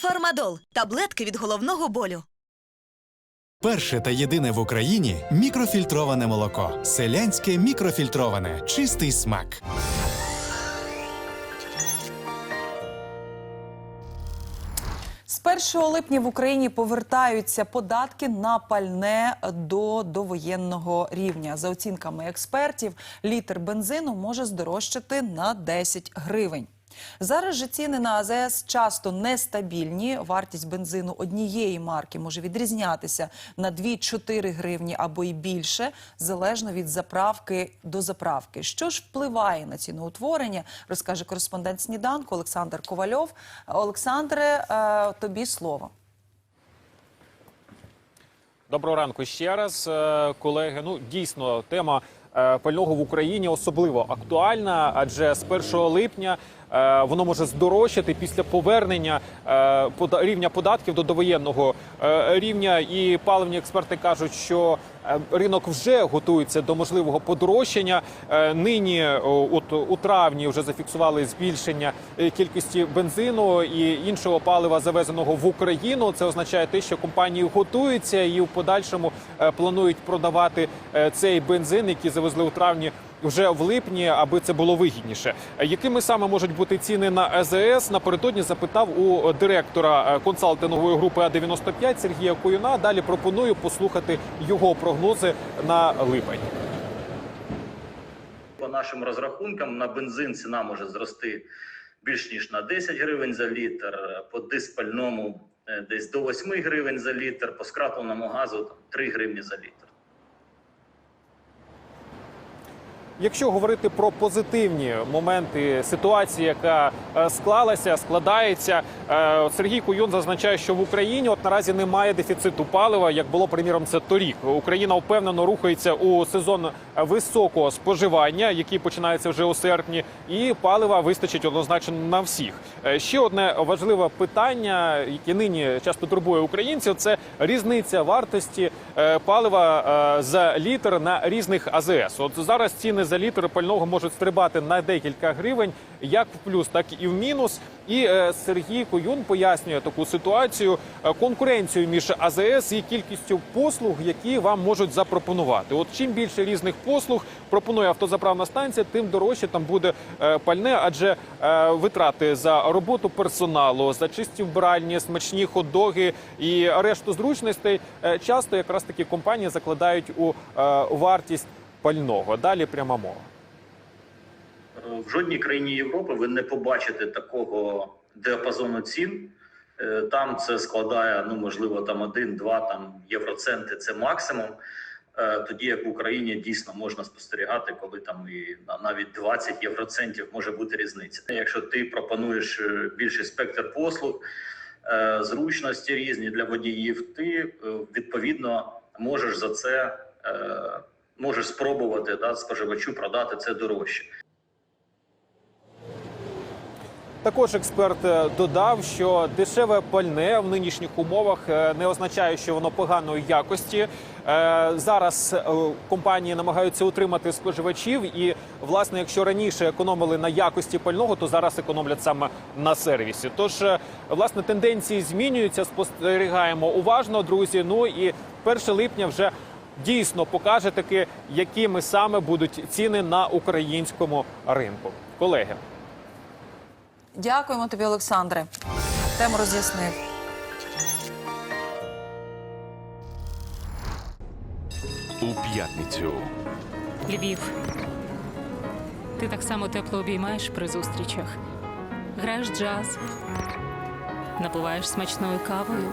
Фармадол таблетки від головного болю. Перше та єдине в Україні мікрофільтроване молоко. Селянське мікрофільтроване. Чистий смак. З 1 липня в Україні повертаються податки на пальне до довоєнного рівня. За оцінками експертів, літр бензину може здорожчати на 10 гривень. Зараз же ціни на АЗС часто нестабільні. Вартість бензину однієї марки може відрізнятися на 2-4 гривні або й більше, залежно від заправки до заправки. Що ж впливає на ціноутворення, розкаже кореспондент сніданку Олександр Ковальов. Олександре, е, тобі слово. Доброго ранку ще раз, е, колеги. Ну дійсно тема пального в Україні особливо актуальна, адже з 1 липня е, воно може здорожчати після повернення е, рівня податків до довоєнного е, рівня. І паливні експерти кажуть, що е, ринок вже готується до можливого подорожчання. Е, Нині от у травні вже зафіксували збільшення е, кількості бензину і іншого палива, завезеного в Україну. Це означає те, що компанії готуються і в подальшому е, планують продавати е, цей бензин, який завезли у травні. Вже в липні, аби це було вигідніше. Е, Якими саме можуть бути ціни на АЗС? Напередодні запитав у директора е, консалтингової групи А95 Сергія Куюна. Далі пропоную послухати його прогнози на липень. По нашим розрахункам на бензин ціна може зрости більш ніж на 10 гривень за літр, по диспальному е, десь до 8 гривень за літр, по скрапленому газу там, 3 гривні за літр. Якщо говорити про позитивні моменти ситуації, яка е, склалася, складається, е, Сергій Куйон зазначає, що в Україні от наразі немає дефіциту палива, як було приміром це торік. Україна впевнено рухається у сезон високого споживання, який починається вже у серпні, і палива вистачить однозначно на всіх. Е, Ще одне важливе питання, яке нині часто турбує українців, це різниця вартості палива за літр на різних АЗС. От зараз ціни за літр пального можуть стрибати на декілька гривень, як в плюс, так і в мінус. І е, Сергій Коюн пояснює таку ситуацію е, конкуренцію між АЗС і кількістю послуг, які вам можуть запропонувати. От чим більше різних послуг пропонує автозаправна станція, тим дорожче там буде е, пальне, адже витрати за роботу персоналу, за чисті вбиральні, смачні хот-доги і решту зручностей часто якраз такі компанії закладають у вартість пального. Далі пряма мова. В жодній країні Європи ви не побачите такого діапазону цін. Е, Там це складає, ну можливо, там 1-2 там євроценти це максимум. Е, Тоді як в Україні дійсно можна спостерігати, коли там і навіть 20 євроцентів може бути різниця. Якщо ти пропонуєш е, більший спектр послуг, е, зручності різні для водіїв, ти е, відповідно можеш за це е, можеш спробувати да, споживачу продати це дорожче. Також експерт е, додав, що дешеве пальне в нинішніх умовах е, не означає, що воно поганої якості. Е, Зараз компанії намагаються утримати споживачів, і власне, якщо раніше економили на якості пального, то зараз економлять саме на сервісі. Тож, власне, тенденції змінюються. Спостерігаємо уважно, друзі. Ну і 1 липня вже дійсно покаже таки, якими саме будуть ціни на українському ринку. Колеги. Дякуємо тобі, Олександре. Тему роз'яснив. у п'ятницю. Львів. Ти так само тепло обіймаєш при зустрічах. Граєш джаз, напиваєш смачною кавою.